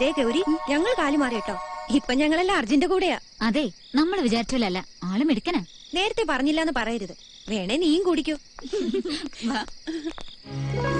ദേ ഗൗരി ഞങ്ങൾ കാലുമാറി കേട്ടോ ഇപ്പൊ ഞങ്ങളെല്ലാം അർജുന്റെ കൂടെയാ. അതെ നമ്മൾ വിചാരിച്ചില്ലല്ല ആൾ മിടുക്കനാ. നേരത്തെ പറഞ്ഞില്ലാന്ന് പറയരുത്. വേണേ നീയും കുടിക്കൂ.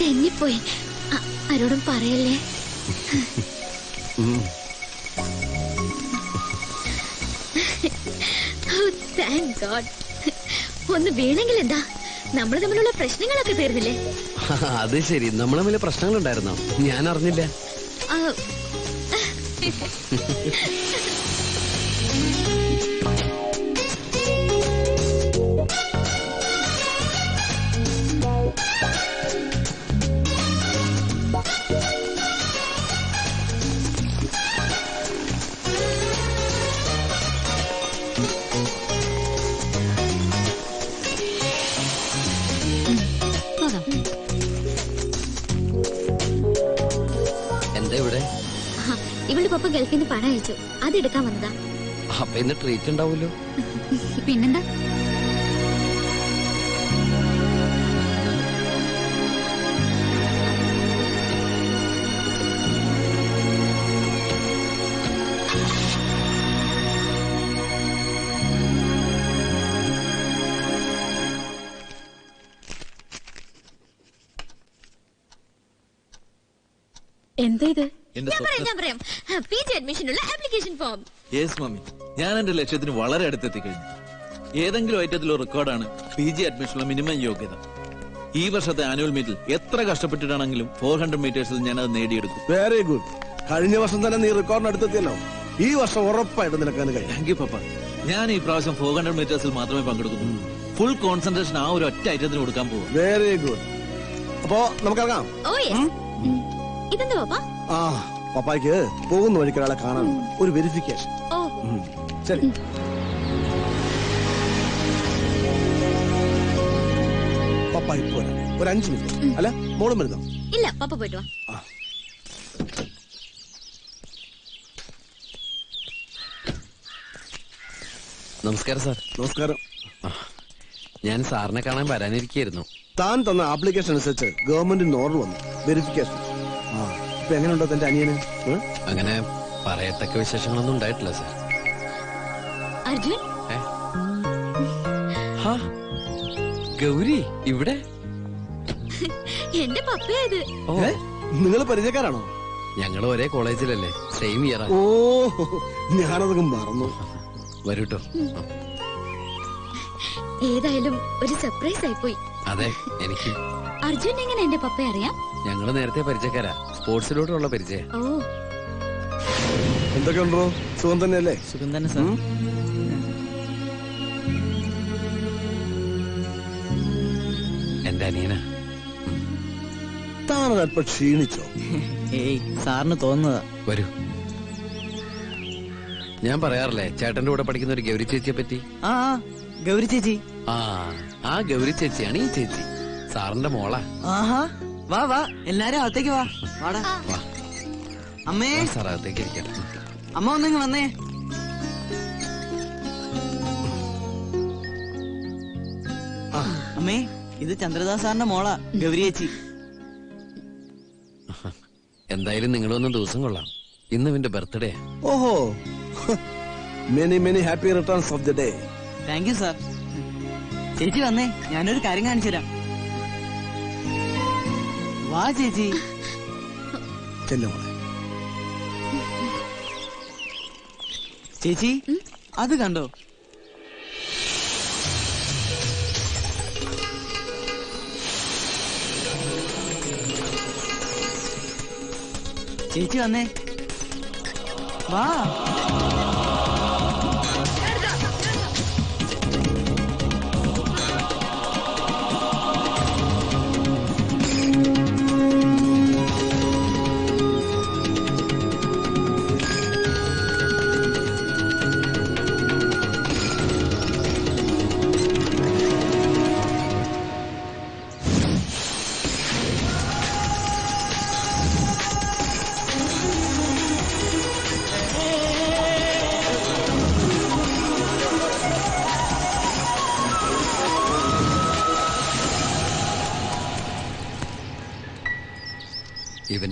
തെന്നിപ്പോയി. ആ- ആരോടും പറയല്ലേ? താങ്ക് ഗോഡ് ഒന്ന് വീണെങ്കിൽ എന്താ? നമ്മൾ തമ്മിലുള്ള പ്രശ്നങ്ങളൊക്കെ തീർന്നില്ലേ? അത് ശരി. നമ്മൾ തമ്മിൽ പ്രശ്നങ്ങളുണ്ടായിരുന്നോ? ഞാൻ അറിഞ്ഞില്ല. ഗൾഫിൽ നിന്ന് പണം അയച്ചു. അത് എടുക്കാൻ വന്നതാ. അപ്പൊ ഇന്ന് ട്രീറ്റ് ഉണ്ടാവുമല്ലോ. പിന്നെന്താ? എന്താ ഇത്? എന്റെ ഞാൻ പറയാം ഞാൻ പറയാം. പി ജി അഡ്മിഷനുള്ള ആപ്ലിക്കേഷൻ ഫോം. Yes mummy. ഞാൻ എന്റെ ലക്ഷ്യത്തിന് വളരെ അടുത്തെത്തി കഴിഞ്ഞു. ഏതെങ്കിലും ഐറ്റത്തിലോ റെക്കോർഡാണ് പി ജി അഡ്മിഷനുള്ള മിനിമം യോഗ്യത. ഈ വർഷത്തെ ആനുവൽ മീറ്റിൽ എത്ര കഷ്ടപ്പെട്ടിട്ടാണെങ്കിലും ഫോർ ഹൺഡ്രഡ് മീറ്റേഴ്സിൽ ഞാൻ അത് നേടിയെടുക്കും. വെരി ഗുഡ് കഴിഞ്ഞ വർഷം തന്നെ നീ റെക്കോർഡിന് അടുത്തെത്തിയല്ലോ ഈ വർഷം ഉറപ്പായിട്ട് നിനക്കതിന് കഴിയും. Thank you papa. ഞാൻ ഈ പ്രാവശ്യം ഫോർ ഹൺഡ്രഡ് മീറ്റേഴ്സിൽ മാത്രമേ പങ്കെടുക്കുന്നുള്ളൂ ഫുൾ കോൺസെൻട്രേഷൻ ആ ഒരു ഒറ്റ ഐറ്റത്തിന് കൊടുക്കാൻ പോകും വെരി ഗുഡ് അപ്പോ നമുക്കിറങ്ങാം ഓ യെസ് ഇതെന്താ പപ്പ? ആ പപ്പായ്ക്ക് പോകുന്ന വഴിക്ക് ഒരാളെ കാണാൻ ഒരു വെരിഫിക്കേഷൻ ശരി. പപ്പ ഇപ്പൊ ഒരു അഞ്ചു മിനിറ്റ്. അല്ല മോളും വരുന്നോ? ഇല്ല പപ്പ പോയിട്ട് വാ. നമസ്കാരം സാർ. നമസ്കാരം. ഞാൻ സാറിനെ കാണാൻ വരാനിരിക്കുന്നു താൻ തന്ന ആപ്ലിക്കേഷൻ അനുസരിച്ച് ഗവൺമെന്റിന് ഓർഡർ വന്നു. വെരിഫിക്കേഷൻ ഇപ്പൊ എങ്ങനെയുണ്ടോ തന്റെ അനിയന്? അങ്ങനെ പറയത്തക്ക വിശേഷങ്ങളൊന്നും ഉണ്ടായിട്ടില്ല സാർ. അർജുൻ? ഗൗരി ഇവിടെ? എന്റെ പപ്പയത് നിങ്ങൾ നിങ്ങൾ പരിചയക്കാരാണോ? ഞങ്ങൾ ഒരേ കോളേജിലല്ലേ സെയിം ഇയർ ഓ ഞാനതൊക്കെ മറന്നു. വരൂട്ടോ. ഏതായാലും ഒരു സർപ്രൈസ് ആയിപ്പോയി അതെ എനിക്ക്. അർജുൻ എങ്ങനെ എന്റെ പപ്പയെ അറിയാം? ഞങ്ങൾ നേരത്തെ പരിചയക്കാരാ. സ്പോർട്സിലോട്ടുള്ള പരിചയം. ഓ. എന്തൊക്കെയുണ്ടോ സുഖം തന്നെയല്ലേ? സുഖം തന്നെ സാർ. എന്റെ അനിയന? ക്ഷീണിച്ചോ? ഏയ് സാറിന് തോന്നുന്നതാ. വരൂ. ഞാൻ പറയാറില്ലേ ചേട്ടന്റെ കൂടെ പഠിക്കുന്ന ഒരു ഗൗരി ചേച്ചിയെ പറ്റി? ആ ആ, ഗൗരി ചേച്ചി. ആ ആ ഗൗരി ചേച്ചിയാണ് ഈ ചേച്ചി. സാറിന്റെ മോളാ. ആഹാ വാ വാ എല്ലാരും അകത്തേക്ക് വാ. വാടാ. വാ. അമ്മേ. സാർ അകത്തേക്ക് അമ്മ ഒന്നിങ്ങ് വന്നേ. അമ്മേ ഇത് ചന്ദ്രദാസ് സാറിന്റെ മോളാ ഗൗരി ചേച്ചി. എന്തായാലും നിങ്ങളൊന്നും ദിവസം കൊള്ളാം. ഇന്ന് ഇവന്റെ ബർത്ത്ഡേ. ഓഹോ. Many many happy returns of the day thank you sir ചേച്ചി വന്നേ ഞാനൊരു കാര്യം കാണിച്ചു തരാം വാ ചേച്ചി. ചെല്ലു മോളെ? ചേച്ചി അത് കണ്ടോ? ചേച്ചി വന്നേ. വാ.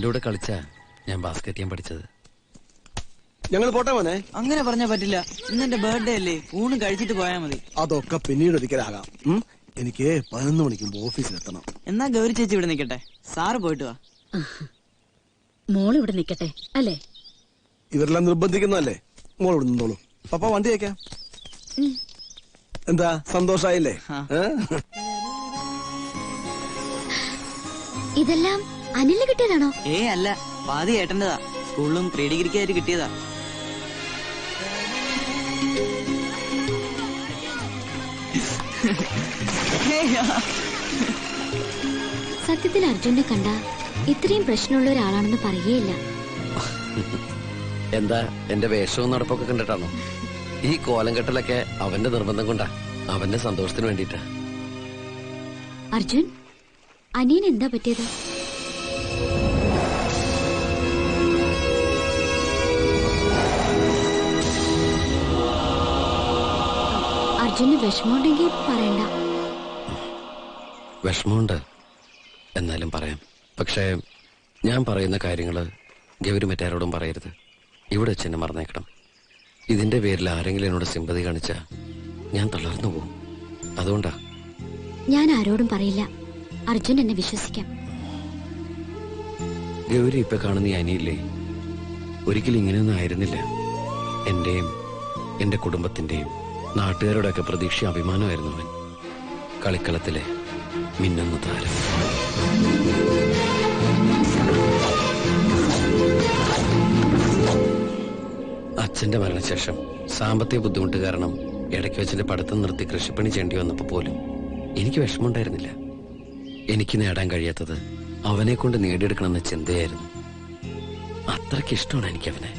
ഇവന്റെ കൂടെ കളിച്ച ഞാൻ ബാസ്കറ്റ് ചെയ്യാൻ പഠിച്ചത്. ഞങ്ങൾ പോട്ടെ മോനെ? അങ്ങനെ പറഞ്ഞാ പറ്റില്ല. ഇന്ന് എന്റെ ബർത്ത്ഡേ അല്ലേ? ഊണ് കഴിച്ചിട്ട് പോയാ മതി. അതൊക്കെ പിന്നീട് ഒരിക്കലാകാം. ഉം? എനിക്ക് പതിനൊന്ന് മണിക്ക് ഓഫീസിൽ എത്തണം എന്നാ ഗൗരി ചേച്ചി ഇവിടെ നിക്കട്ടെ? സാറ് പോയിട്ട് വാ. മോൾ ഇവിടെ നിക്കട്ടെ അല്ലേ? ഇവരെല്ലാം നിർബന്ധിക്കുന്നതല്ലേ? മോൾ ഇവിടെ നിന്നോളൂ. പപ്പ വണ്ടി അയക്കാം എന്താ സന്തോഷായില്ലേ? ആ. ഏ? ഇതെല്ലാം അനിലിന് കിട്ടിയതാണോ? ഏ അല്ല. പാതി ഏട്ടന്റെതാ. സ്കൂളിലും പ്രീ ഡിഗ്രിക്കായിട്ട് കിട്ടിയതാ. സത്യത്തിൽ അർജുനെ കണ്ട ഇത്രയും പ്രശ്നമുള്ള ഒരാളാണെന്ന് പറയേയില്ല എന്താ? എന്റെ വേഷവും നടപ്പൊക്കെ കണ്ടിട്ടാണോ? ഈ കോലം കെട്ടലൊക്കെ അവന്റെ നിർബന്ധം കൊണ്ടാ. അവന്റെ സന്തോഷത്തിന് വേണ്ടിട്ടാ അർജുൻ അനിയൻ എന്താ പറ്റിയത്? അർജുന് വിഷമമുണ്ടെങ്കിൽ പറയണ്ട. വിഷമമുണ്ട്. എന്നാലും പറയാം. പക്ഷേ ഞാൻ പറയുന്ന കാര്യങ്ങൾ ഗൗരി മറ്റാരോടും പറയരുത്. ഇവിടെ വെച്ച് എന്നെ മറന്നേക്കണം. ഇതിന്റെ പേരിൽ ആരെങ്കിലും എന്നോട് സിമ്പതി കാണിച്ച ഞാൻ തളർന്നു പോകും അതുകൊണ്ടാ. ഞാൻ ആരോടും പറയില്ല. അർജുൻ എന്നെ വിശ്വസിക്കാം. ഗൗരി ഇപ്പൊ കാണുന്ന അനിയില്ലേ? ഒരിക്കലും ഇങ്ങനെയൊന്നും ആയിരുന്നില്ല. എന്റെയും എന്റെ കുടുംബത്തിന്റെയും. നാട്ടുകാരുടെയൊക്കെ പ്രതീക്ഷ അഭിമാനമായിരുന്നു അവൻ. കളിക്കളത്തിലെ മിന്നുന്ന താരം. അച്ഛന്റെ മരണശേഷം സാമ്പത്തിക ബുദ്ധിമുട്ട് കാരണം ഇടയ്ക്ക് വെച്ചിന്റെ പഠിത്തം നിർത്തി കൃഷിപ്പണി ചെയ്യേണ്ടി വന്നപ്പോ പോലും എനിക്ക് വിഷമമുണ്ടായിരുന്നില്ല. എനിക്ക് നേടാൻ കഴിയാത്തത് അവനെ കൊണ്ട് നേടിയെടുക്കണമെന്ന ചിന്തയായിരുന്നു. അത്രയ്ക്ക് ഇഷ്ടമാണ് എനിക്ക് അവനെ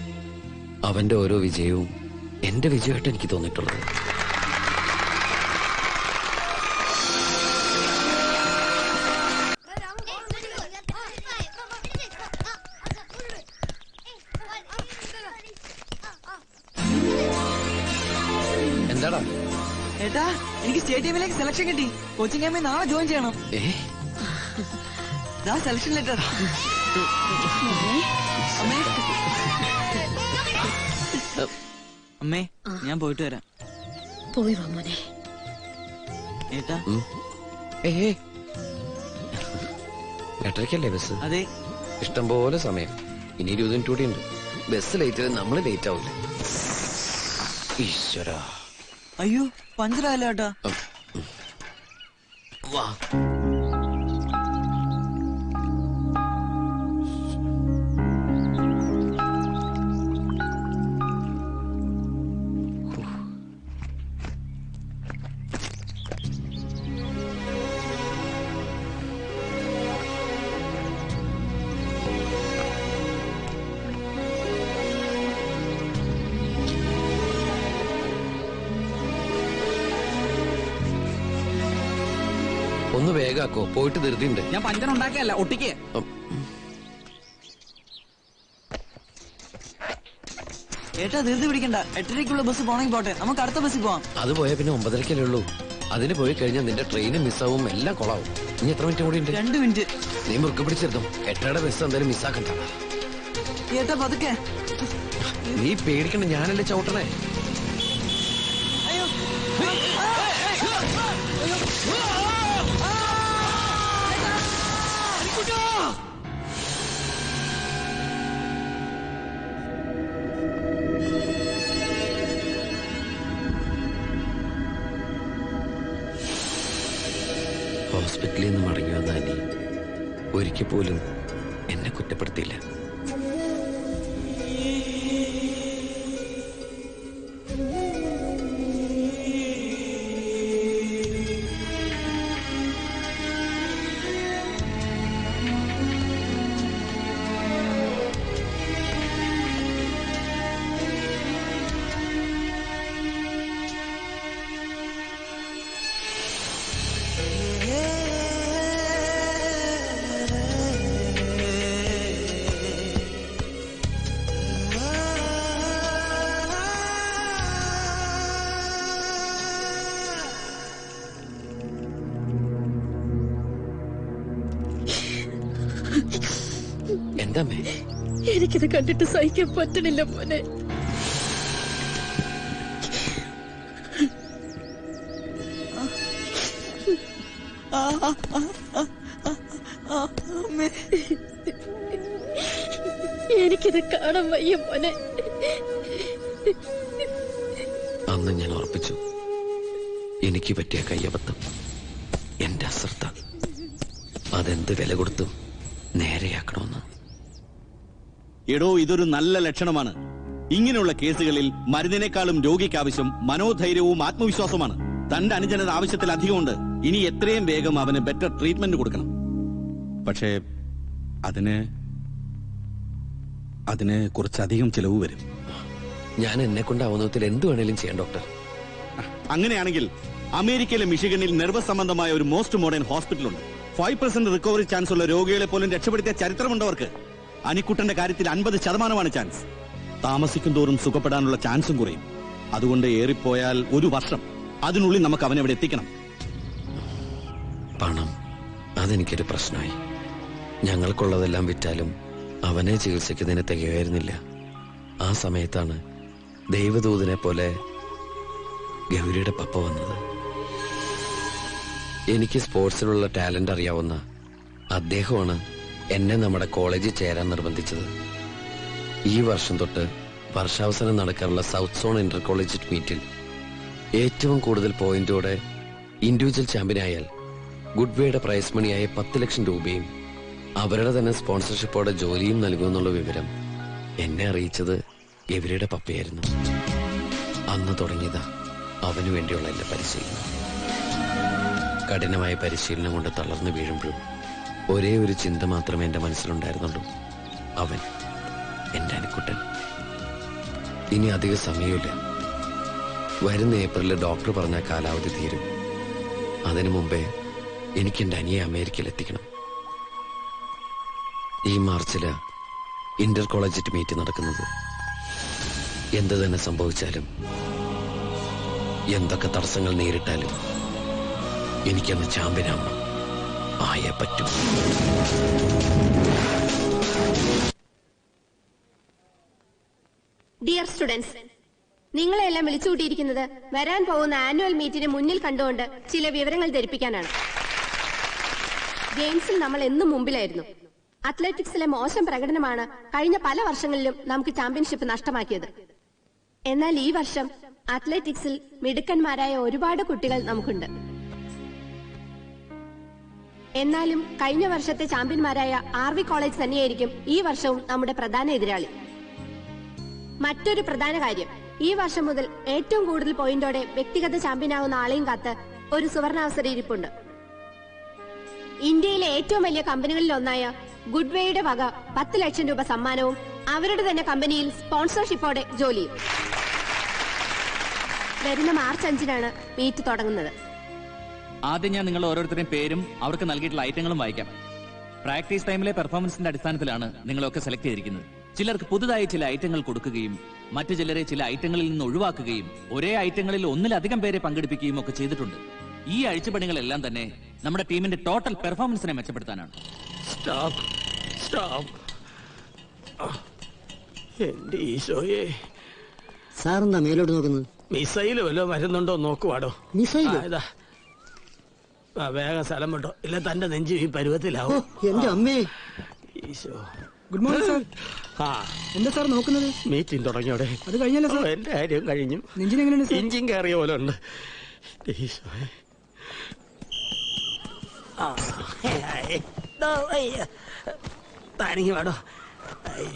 അവന്റെ ഓരോ വിജയവും എന്റെ വിജയമായിട്ട് എനിക്ക് തോന്നിയിട്ടുള്ളത്. എന്താടാ? ഏട്ടാ എനിക്ക് സ്റ്റേറ്റ് ടീമിലേക്ക് സെലക്ഷൻ കിട്ടി. കോച്ചിങ് ക്യാമ്പിൽ നാളെ ജോയിൻ ചെയ്യണം. സെലക്ഷൻ ലെറ്റർ അമ്മേ അമ്മേ ഞാൻ പോയിട്ട് വരാം. പോയി വാ മോനെ. ഏട്ടാ. എട്ടരയ്ക്കല്ലേ ബസ്? അതെ. ഇഷ്ടം പോലെ സമയം. ഇനി ഇരുപത് മിനിറ്റ് കൂടി ഉണ്ട്. ബസ് ലേറ്റ് നമ്മൾ ലേറ്റ് ആവില്ല ഈശ്വര. അയ്യോ പഞ്ചറായല്ലോ ഏട്ടാ. വാ. ഒന്ന് വേഗാക്കോ പോയിട്ട് ധൃതിയുണ്ട്. ഞാൻ പഞ്ചർ ഉണ്ടാക്കിയല്ല ഒട്ടിക്കേ. ഏട്ടാ ധൃതി പിടിക്കണ്ട. എട്ടരയ്ക്കുള്ള ബസ് പോണെങ്കിൽ പോട്ടെ. നമുക്ക് അടുത്ത ബസ്സിൽ പോവാം. അത് പോയാൽ പിന്നെ ഒമ്പതരക്കല്ലേ ഉള്ളൂ. അതിന് പോയി കഴിഞ്ഞാൽ നിന്റെ ട്രെയിനും മിസ്സാവും എല്ലാം കൊളാവും. ഇനി എത്ര മിനിറ്റ് കൂടി ഉണ്ട്? രണ്ട് മിനിറ്റ് നീ മുറുക്ക് പിടിച്ചിരുന്നു എട്ടയുടെ ബസ് എന്തായാലും മിസ്സാക്കണ്ട ഏട്ടാ പതുക്കെ. നീ പേടിക്കണ്ട ഞാനല്ലേ ചവിട്ടണേ. ഒരിക്കൽ പോലും എന്നെ കുറ്റപ്പെടുത്തിയില്ല. എന്താമേ എനിക്കിത് കണ്ടിട്ട് സഹിക്കാൻ പറ്റണില്ല മോനെ. എനിക്കിത് കാണാൻ വയ്യ മോനെ. അന്ന് ഞാൻ ഉറപ്പിച്ചു. എനിക്ക് പറ്റിയ കയ്യബദ്ധം എന്റെ അശ്രദ്ധ. അതെന്ത് വില കൊടുത്തും എടോ ഇതൊരു നല്ല ലക്ഷണമാണ്. ഇങ്ങനെയുള്ള കേസുകളിൽ മരുന്നിനേക്കാളും രോഗിക്ക് ആവശ്യം മനോധൈര്യവും ആത്മവിശ്വാസമാണ് തന്റെ അനുജനത് ആവശ്യത്തിലധികമുണ്ട് ഇനി എത്രയും വേഗം അവന് ബെറ്റർ ട്രീറ്റ്മെന്റ് കൊടുക്കണം. പക്ഷേ അതിന് അതിന് കുറച്ചധികം ചിലവ് വരും. ഞാൻ എന്നെ കൊണ്ടാവുന്ന വിധത്തിൽ എന്ത് വേണേലും ചെയ്യാം ഡോക്ടർ. അങ്ങനെയാണെങ്കിൽ അമേരിക്കയിലെ മിഷിഗണിൽ നെർവസ് സംബന്ധമായ ഒരു മോസ്റ്റ് മോഡേൺ ഹോസ്പിറ്റലുണ്ട് ഫൈവ് പെർസെന്റ് റിക്കവറി ചാൻസ് ഉള്ള രോഗികളെ പോലും രക്ഷപ്പെടുത്തിയ ചരിത്രമുണ്ടവർക്ക് അനിക്കുട്ടന്റെ കാര്യത്തിൽ അൻപത് ശതമാനമാണ് ചാൻസ്. താമസിക്കും തോറും സുഖപ്പെടാനുള്ള ചാൻസും കുറയും. അതുകൊണ്ട് ഏറിപ്പോയാൽ ഒരു വർഷം അതിനുള്ളിൽ നമുക്ക് അവനെ അവിടെ എത്തിക്കണം. പണം. അതെനിക്കൊരു പ്രശ്നമായി. ഞങ്ങൾക്കുള്ളതെല്ലാം വിറ്റാലും അവനെ ചികിത്സിക്കുന്നതിന് തികയായിരുന്നില്ല. ആ സമയത്താണ് ദൈവദൂതനെ പോലെ ഗൗരിയുടെ പപ്പ വന്നത്. എനിക്ക് സ്പോർട്സിലുള്ള ടാലന്റ് അറിയാവുന്ന അദ്ദേഹമാണ് എന്നെ നമ്മുടെ കോളേജിൽ ചേരാൻ നിർബന്ധിച്ചത്. ഈ വർഷം തൊട്ട് വർഷാവസാനം നടക്കാനുള്ള സൗത്ത് സോൺ ഇന്റർ കോളേജ് മീറ്റിൽ ഏറ്റവും കൂടുതൽ പോയിന്റോടെ ഇൻഡിവിജ്വൽ ചാമ്പ്യനായാൽ ഗുഡ്വേയുടെ പ്രൈസ് മണിയായ പത്ത് ലക്ഷം രൂപയും അവരുടെ തന്നെ സ്പോൺസർഷിപ്പോടെ ജോലിയും നൽകുമെന്നുള്ള വിവരം എന്നെ അറിയിച്ചത് എവരയുടെ പപ്പയായിരുന്നു. അന്ന് തുടങ്ങിയതാ അവനു വേണ്ടിയുള്ള എന്റെ പരിശീലനം. കഠിനമായ പരിശീലനം കൊണ്ട് തളർന്നു വീഴുമ്പോഴും ഒരേ ഒരു ചിന്ത മാത്രമേ എന്റെ മനസ്സിലുണ്ടായിരുന്നുള്ളൂ. അവൻ എന്റെ അനുക്കുട്ടൻ. ഇനി അധിക സമയമില്ല. വരുന്ന ഏപ്രിലിൽ ഡോക്ടർ പറഞ്ഞ കാലാവധി തീരും. അതിനു മുമ്പേ എനിക്ക് എന്റെ അനിയെ അമേരിക്കയിൽ എത്തിക്കണം. ഈ മാർച്ചിൽ ഇന്റർ കോളേജറ്റ് മീറ്റ് നടക്കുന്നത്. എന്ത് തന്നെ സംഭവിച്ചാലും എന്തൊക്കെ തടസ്സങ്ങൾ നേരിട്ടാലും എനിക്കന്ന് ചാമ്പ്യനാവണം. ആയേ പറ്റൂ. ഡിയർ സ്റ്റുഡൻസ് നിങ്ങളെല്ലാം വിളിച്ചുകൂട്ടിയിരിക്കുന്നത് വരാൻ പോകുന്ന ആനുവൽ മീറ്റിന് മുന്നിൽ കണ്ടുകൊണ്ട് ചില വിവരങ്ങൾ ധരിപ്പിക്കാനാണ്. ഗെയിംസിൽ നമ്മൾ എന്നും മുമ്പിലായിരുന്നു. അത്ലറ്റിക്സിലെ മോശം പ്രകടനമാണ് കഴിഞ്ഞ പല വർഷങ്ങളിലും നമുക്ക് ചാമ്പ്യൻഷിപ്പ് നഷ്ടമാക്കിയത്. എന്നാൽ ഈ വർഷം അത്ലറ്റിക്സിൽ മിടുക്കന്മാരായ ഒരുപാട് കുട്ടികൾ നമുക്കുണ്ട്. എന്നാലും കഴിഞ്ഞ വർഷത്തെ ചാമ്പ്യന്മാരായ ആർ വി കോളേജ് തന്നെയായിരിക്കും ഈ വർഷവും നമ്മുടെ പ്രധാന എതിരാളി. മറ്റൊരു പ്രധാന കാര്യം ഈ വർഷം മുതൽ ഏറ്റവും കൂടുതൽ പോയിന്റോടെ വ്യക്തിഗത ചാമ്പ്യനാകുന്ന ആളെയും കാത്ത് ഒരു സുവർണാവസര ഇരിപ്പുണ്ട്. ഇന്ത്യയിലെ ഏറ്റവും വലിയ കമ്പനികളിൽ ഒന്നായ ഗുഡ്വേയുടെ വക പത്ത് ലക്ഷം രൂപ സമ്മാനവും അവരുടെ തന്നെ കമ്പനിയിൽ സ്പോൺസർഷിപ്പോടെ ജോലിയും. വരുന്ന മാർച്ച് അഞ്ചിനാണ് മീറ്റ് തുടങ്ങുന്നത്. ആദ്യം ഞാൻ നിങ്ങൾ ഓരോരുത്തരുടെയും പേരും അവർക്ക് നൽകിയിട്ടുള്ള ഐറ്റങ്ങളും വായിക്കാം. പ്രാക്ടീസ് ടൈമിലെ പെർഫോമൻസിന്റെ അടിസ്ഥാനത്തിലാണ് നിങ്ങളൊക്കെ സെലക്ട് ചെയ്തിരിക്കുന്നത്. ചിലർക്ക് പുതുതായി ചില ഐറ്റങ്ങൾ കൊടുക്കുകയും മറ്റു ചിലരെ ചില ഐറ്റങ്ങളിൽ നിന്ന് ഒഴിവാക്കുകയും ഒരേ ഐറ്റങ്ങളിൽ ഒന്നിലധികം പേരെ പങ്കെടുപ്പിക്കുകയും ഒക്കെ ചെയ്തിട്ടുണ്ട്. ഈ അഴിച്ചുപണികളെല്ലാം തന്നെ നമ്മുടെ ടീമിന്റെ ടോട്ടൽ പെർഫോമൻസിനെ മെച്ചപ്പെടുത്താനാണ്. സ്റ്റോപ്പ് സ്റ്റോപ്പ് എന്റെ ഈശോയെ. സാറെന്താ മേലോട്ട് നോക്കുന്നത്? മിസൈലോ വല്ലോ വരുന്നുണ്ടോ നോക്കുവാടോ. മിസൈലോ? വേഗം സ്ഥലം വിട്ടോ. ഇല്ല തന്റെ നെഞ്ചു ഈ പരുവത്തിലാവും. എന്റെ അമ്മേ. ഈശോ. Good morning sir. ആ. എന്താ സാർ നോക്കുന്നത്? മീറ്റിംഗ് തുടങ്ങിയോടെ. അത് കഴിഞ്ഞല്ലോ സാർ. എന്റെ കാര്യം കഴിഞ്ഞു. നെഞ്ചിന് എങ്ങനെയുണ്ട് സാർ? ഇഞ്ചിൻ കയറിയ പോലെ ഉണ്ട്. ഈശോയെ. താനിങ്ങി വേടോ.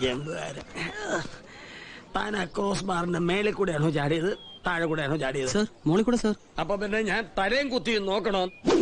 ജമ്പുകാരൻ താൻ ആ ക്രോസ് ബാറിന്റെ മേലെ കൂടെയാണോ ചാടിയത്? താഴെ കൂടെയാണോ ചാടിയത്? സാർ മോളിൽ കൂടെ സാർ. അപ്പൊ പിന്നെ ഞാൻ തലയും കുത്തി നോക്കണോ?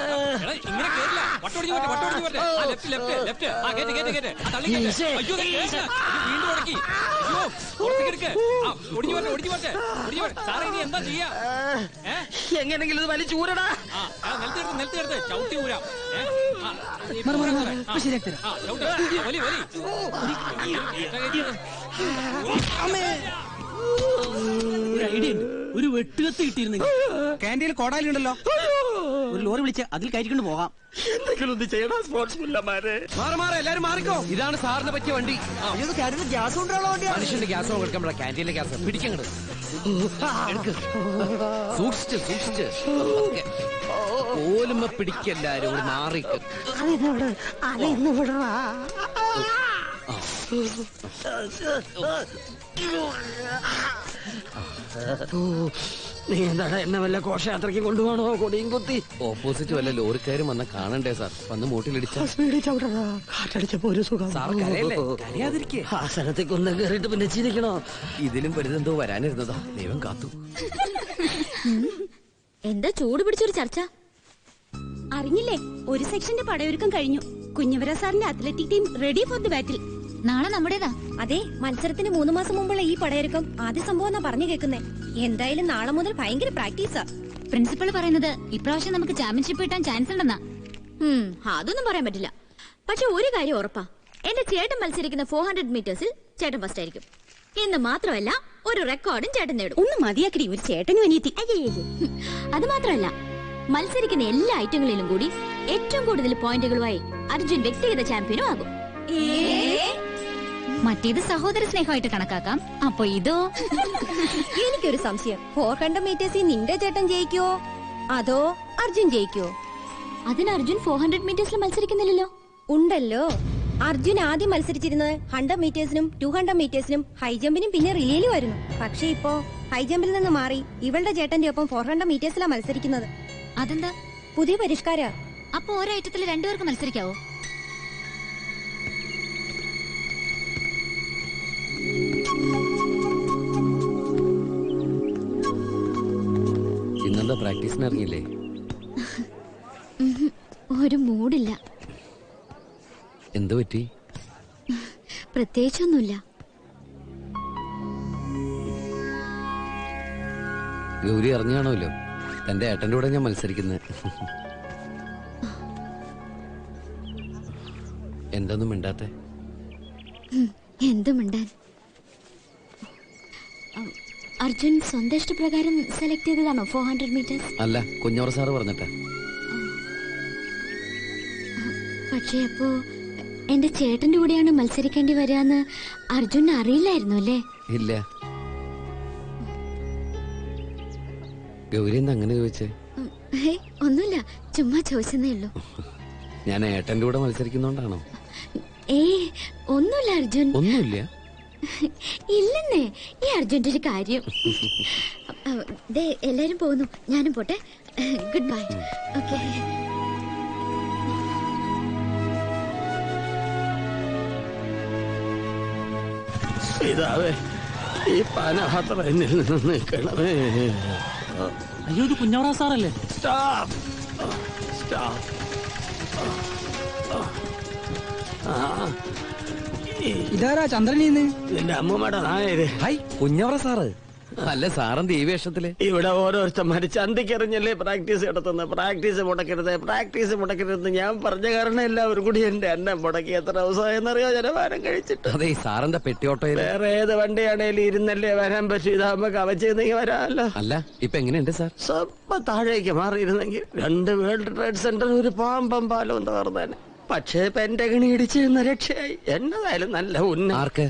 ആ, ഇങ്ങനെ കേറില്ല. വട്ടോടിഞ്ഞു പോട്ടെ വട്ടോടിഞ്ഞു പോട്ടെ ആ ലെഫ്റ്റ് ലെഫ്റ്റ് ലെഫ്റ്റ് ആ കേറ്റ് കേറ്റ് കേറ്റ്. ആ തള്ളി കേറ്റ്. അയ്യോ കേറ്റ്. അയ്യോ, വീണ്ടും ഉടക്കി. അയ്യോ പുറത്തേക്ക് ആ ഒടിഞ്ഞു പോട്ടെ ഒടിഞ്ഞു പോട്ടെ ഒടിഞ്ഞു പോട്ടെ ഇനി എന്താ ചെയ്യാ? എങ്ങനെങ്കിലും ഇത് വലിച്ചൂരടാ ഒരു ഐഡിയ ഉണ്ട്. ഒരു വെട്ടുകത്ത് കിട്ടിയിരുന്നെങ്കിൽ. ക്യാന്റീനിൽ കോടാലുണ്ടല്ലോ ഒരു ലോറി വിളിച്ച് അതിൽ കയറ്റിക്കൊണ്ട് പോകാം. എന്തെങ്കിലും ഒന്ന് ചെയ്യണം സ്പോർട്സ് മുല്ലമാരെ മാറി മാറി എല്ലാരും മാറിക്കോ. ഇതാണ് സാറിന് പറ്റിയ വണ്ടി. ഗ്യാസ് കൊണ്ടുള്ള വണ്ടിയാണ് മനുഷ്യന്റെ ഗ്യാസ് കൊടുക്കുമ്പോഴാ ക്യാന്റീനിലെ ഗ്യാസ് പിടിക്കങ്ങട്. സൂക്ഷിച്ച് സൂക്ഷിച്ച്. ഓലുമ്മ പിടിക്കല്ലാരും ഒരു മാറിക്ക് വിടറാ നീ എന്താടാ എന്നെ വല്ല ഘോഷയാത്രയ്ക്ക് കൊണ്ടുപോകണോ? കൊടിയും കുത്തി. ഓപ്പോസിറ്റ് വല്ല ലോറിക്കാരും വന്ന കാണണ്ടേ സാർ വന്ന് മൂട്ടിലിടിച്ച. സ്പീഡിൽ ചവിടടാ കാറ്റടിച്ചപ്പോ ഒരു സുഖം. സാർ കരയല്ലേ? കരയാതിരിക്കേ. ആ സ്ഥലത്തെ കുന്തം കയറിയിട്ട് പിന്നെ ചിരിക്കണോ? ഇതിലും വലുതെന്തോ വരാനിരുന്നതാ. ദൈവം കാത്തു. എന്താ ചൂട് പിടിച്ചൊരു ചർച്ച? അറിഞ്ഞില്ലേ? ഒരു സെക്ഷന്റെ പടയൊരുക്കം കഴിഞ്ഞു. കുഞ്ഞുവര സാറിന്റെ athletic team ready for the battle നാളെ നമ്മുടേതാ. അതെ മത്സരത്തിന് മൂന്ന് മാസം മുമ്പുള്ള ഈ പടയൊരുക്കം ആദ്യ സംഭവം എന്നാ പറഞ്ഞു കേൾക്കുന്നേ. എന്തായാലും നാളെ മുതൽ ഭയങ്കര പ്രാക്ടീസാ. പ്രിൻസിപ്പൾ പറയുന്നത് ഇപ്രാവശ്യം നമുക്ക് ചാമ്പ്യൻഷിപ്പ് കിട്ടാൻ ചാൻസ് ഉണ്ടെന്നാ. അതൊന്നും പറയാൻ പറ്റില്ല. പക്ഷെ ഒരു കാര്യം ഉറപ്പാ. എന്റെ ചേട്ടൻ മത്സരിക്കുന്ന ഫോർ ഹൺഡ്രഡ് മീറ്റേഴ്സിൽ ചേട്ടൻ ഫസ്റ്റ് ആയിരിക്കും. എന്ന് മാത്രമല്ല ഒരു റെക്കോർഡും ചേട്ടൻ നേടും. ഒന്ന് മതിയാക്കി ഒരു ചേട്ടനും അനിയത്തി. അത് മാത്രമല്ല മത്സരിക്കുന്ന എല്ലാ ഐറ്റങ്ങളിലും കൂടി ഏറ്റവും കൂടുതൽ പോയിന്റുകളുമായി അർജുൻ വ്യക്തിഗത ചാമ്പ്യനും ആകും. മറ്റേത് സഹോദര സ്നേഹമായിട്ട് കണക്കാക്കാം. അപ്പൊ ഇതോ? എനിക്കൊരു സംശയം. ഫോർ ഹൺഡ്രഡ് മീറ്റേഴ്സിൽ നിന്റെ ചേട്ടൻ ജയിക്കോ അതോ അർജുൻ ജയിക്കോ അതിന് അർജുൻ ഫോർ ഹൺഡ്രഡ് മീറ്റേഴ്സിൽ മത്സരിക്കുന്നില്ലല്ലോ. ഉണ്ടല്ലോ. അർജുൻ ആദ്യം മത്സരിച്ചിരുന്നത് ഹൺഡ്രഡ് മീറ്റേഴ്സിനും ടു ഹൺഡ്രഡ് മീറ്റേഴ്സിനും ഹൈ ജമ്പിനും പിന്നെ റിലേലും ആയിരുന്നു. പക്ഷേ ഇപ്പോ ഹൈ ജമ്പിൽ നിന്ന് മാറി ഇവളുടെ ചേട്ടന്റെ ഒപ്പം ഫോർ ഹൺഡ്രഡ് മീറ്റേഴ്സിലാണ് മത്സരിക്കുന്നത്. അതെന്താ? പുതിയ പരിഷ്കാര. അപ്പൊ ഒരൈറ്റത്തിൽ രണ്ടുപേർക്ക് മത്സരിക്കാവോ? പ്രാക്ടീസിന് ഇറങ്ങില്ലേ ഒരു മൂടില്ല എന്തു പറ്റി? പ്രത്യേകിച്ചൊന്നുമില്ല. ഗൗരി അറിഞ്ഞാണല്ലോ തന്റെ ഏട്ടന്റെ കൂടെ ഞാൻ മത്സരിക്കുന്നത് എന്തൊന്നും മിണ്ടാത്തെ? എന്തും മിണ്ടാൻ. അർജുൻ സ്വന്തം ഇഷ്ടപ്രകാരം സെലക്ട് ചെയ്തതാണോ? ഫോർ ഹൺഡ്രഡ് മീറ്റേഴ്സ് അല്ല കുഞ്ഞോറ സാറ് പറഞ്ഞിട്ട്. പക്ഷേ അപ്പോ എന്റെ ചേട്ടന്റെ കൂടെയാണ് മത്സരിക്കേണ്ടി വരാന്ന് അർജുൻ അറിയില്ലായിരുന്നു അല്ലേ? ഇല്ല. ഗൗരി അങ്ങനെ ചോദിച്ചേ? ഒന്നുമില്ല. ചുമ്മാ ചോദിച്ചെന്നേ ഉള്ളൂ. ഞാൻ ഏട്ടന്റെ കൂടെ മത്സരിക്കുന്നോണ്ടാണോ? ഏയ് ഒന്നുമില്ല അർജുൻ. ഒന്നുമില്ല. ഇല്ലെന്നേ ഈ അർജന്റിന്റെ കാര്യം. ദേ എല്ലാരും പോകുന്നു. ഞാനും പോട്ടെ. Good bye. ഓക്കെ. ഇതാവേ ഈ പാനപാത്രം എന്നിൽ നിന്ന് നിൽക്കണമേ അയ്യോ ഇത് കുഞ്ഞവറ സാറല്ലേ? സ്റ്റോപ്പ് സ്റ്റോപ്പ് ഇതാരാ ചന്ദ്രനീന്ന് നിന്റെ അമ്മൂമ്മയുടെ നായത് ഹൈ കുഞ്ഞവറ സാറ്. അല്ല സാറും ഈ വേഷത്തിൽ? ഇവിടെ ഓരോരുത്തന്മാര് ചന്തിക്കെറിഞ്ഞല്ലേ പ്രാക്ടീസ് നടത്തുന്നത് പ്രാക്ടീസ് മുടക്കരുത് പ്രാക്ടീസ് മുടക്കരുത് ഞാൻ പറഞ്ഞ കാരണം എല്ലാവരും കൂടി എന്റെ അന്നം മുടക്കി എത്ര ദിവസമായെന്നറിയോ? ജനഭാരം കഴിച്ചിട്ട്. അതെ സാറിന്റെ പെട്ടിയോട്ടോ വേറെ ഏത് വണ്ടിയാണേലും ഇരുന്നല്ലേ വരാൻ പറ്റും? ഇതാകുമ്പോ കവച്ചെന്നെങ്കിൽ വരാമല്ലോ. അല്ല ഇപ്പൊ എങ്ങനെയുണ്ട് സാർ? സ്വപ്പം താഴേക്ക് മാറിയിരുന്നെങ്കിൽ രണ്ട് വേൾഡ് ട്രേഡ് സെന്ററിൽ ഒരു പാമ്പം പാലവും തകർന്നേനെ. പക്ഷേ പെന്റഗണി ഇടിച്ച് എന്ന രക്ഷയായി. എന്നതായാലും നല്ല ഉന്ന. ആർക്ക്?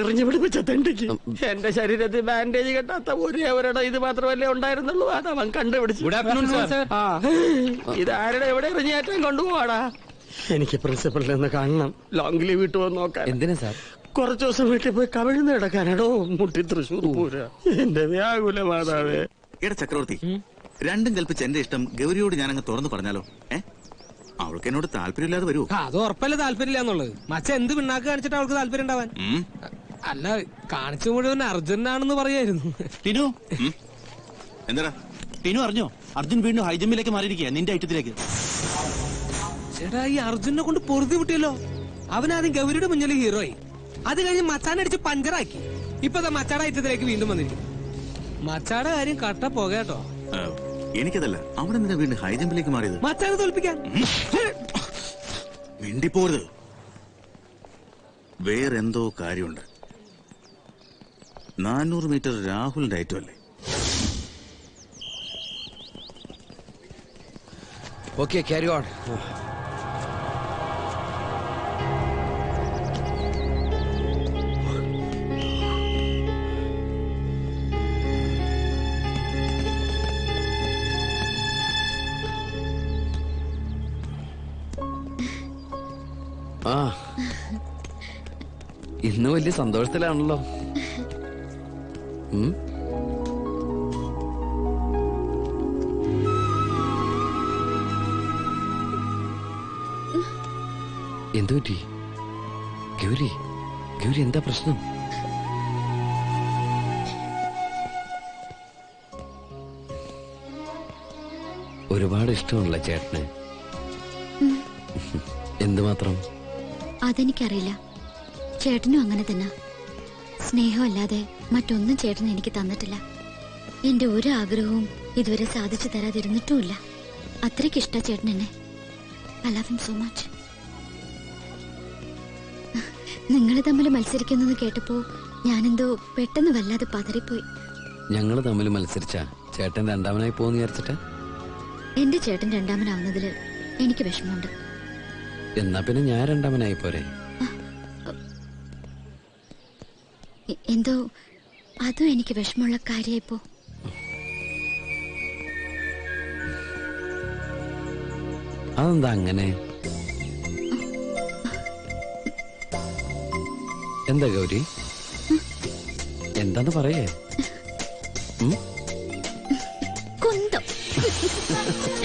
എറിഞ്ഞു പിടിപ്പിച്ച തെണ്ടിക്ക്. എന്റെ ശരീരത്തിൽ ബാൻഡേജ് കെട്ടാത്ത ഒരേ ഒരിടം ഇത് മാത്രമല്ലേ ഉണ്ടായിരുന്നുള്ളൂ? അത് അവൻ കണ്ടുപിടിച്ചു. ഇതാരുടെ എവിടെ എറിഞ്ഞേറ്റം കൊണ്ടുപോവാടാ? എനിക്ക് പ്രിൻസിപ്പളിൽ നിന്ന് കാണണം. ലോങ് ലീവ് വിട്ടു വന്ന് നോക്കാം എന്തിനാ സാർ കുറച്ചു ദിവസം വീട്ടിൽ പോയി കവിഴ്ന്ന് കിടക്കാനാടോ? മുട്ടി തൃശ്ശൂർ പൂര. എന്റെ വ്യാകുല മാതാവേ. എടാ ചക്രവർത്തി രണ്ടും കൽപ്പിച്ച് എന്റെ ഇഷ്ടം ഗൗരിയോട് ഞാനങ്ങ് അങ്ങ് തുറന്നു പറഞ്ഞാലോ? ഏ? അവൾക്ക് എന്നോട് താല്പര്യമില്ലാതെ വരൂ അത് ഉറപ്പല്ല താല്പര്യമില്ല എന്നുള്ളത്. മച്ച എന്ത് പിണ്ണാക്ക് കാണിച്ചിട്ട് അവൾക്ക് താല്പര്യം ഉണ്ടാവാൻ. അല്ല കാണിച്ചു മുഴുവൻ അർജുനാണെന്ന് പറയായിരുന്നു. ടിനു എന്താടാ? ടിനു അറിഞ്ഞോ? അർജുൻ വീണ്ടും ഹൈജമ്പിലേക്ക് മാറിയിരിക്കുക നിന്റെ ഐറ്റത്തിലേക്ക്. ചേട്ടാ ഈ അർജുനെ കൊണ്ട് പൊറുതി വിട്ടിയല്ലോ. അവനാദ്യം ഗൗരിയുടെ മുന്നിൽ ഹീറോയി. അത് കഴിഞ്ഞ് മച്ചാനടിച്ച് പഞ്ചറാക്കി. ഇപ്പൊ മച്ചാട മച്ചാടെ ഐറ്റത്തിലേക്ക് വീണ്ടും വന്നിരിക്കും മച്ചാടെ കാര്യം കട്ട പോകേട്ടോ ആ, എനിക്കതല്ല. അവിടെ നിന്നെ വീണ്ടും ഹൈജമ്പിലേക്ക് മാറിയത്. മച്ചാനെ തോൽപ്പിക്കാൻ? മിണ്ടിപ്പോരുത്. വേറെന്തോ കാര്യമുണ്ട്. നാനൂറ് മീറ്റർ രാഹുലിന്റെ ഐറ്റം അല്ലേ? ഓക്കെ ക്യാരി ഓൺ ഇന്ന് വലിയ സന്തോഷത്തിലാണല്ലോ. എന്തു പറ്റി? ഗൗരി ഗൗരി എന്താ പ്രശ്നം? ഒരുപാട് ഇഷ്ടമുള്ള ചേട്ടന്. എന്തുമാത്രം? അതെനിക്കറിയില്ല. ചേട്ടനും അങ്ങനെ തന്നെ. സ്നേഹമല്ലാതെ മറ്റൊന്നും ചേട്ടൻ എനിക്ക് തന്നിട്ടില്ല. എന്റെ ഒരു ആഗ്രഹവും ഇതുവരെ സാധിച്ചു തരാതിരുന്നിട്ടുമില്ല. അത്രയ്ക്ക് ഇഷ്ട ചേട്ടൻ എന്നെ. I love him so much നിങ്ങൾ തമ്മിൽ മത്സരിക്കുന്നത് കേട്ടപ്പോ ഞാനെന്തോ പെട്ടെന്ന് വല്ലാതെ പതറിപ്പോയി. ഞങ്ങൾ തമ്മിൽ മത്സരിച്ച ചേട്ടൻ രണ്ടാമനായി പോന്ന് വിചാരിച്ചിട്ട്? എന്റെ ചേട്ടൻ രണ്ടാമനാവുന്നതിൽ എനിക്ക് വിഷമമുണ്ട്. എന്നാ പിന്നെ ഞാൻ രണ്ടാമനായി പോരെ? എന്തോ അതും എനിക്ക് വിഷമമുള്ള കാര്യമായിപ്പോ അതെന്താ അങ്ങനെ? എന്താ ഗൗരി? എന്താന്ന് പറയേ? കൊന്തം കുന്തം.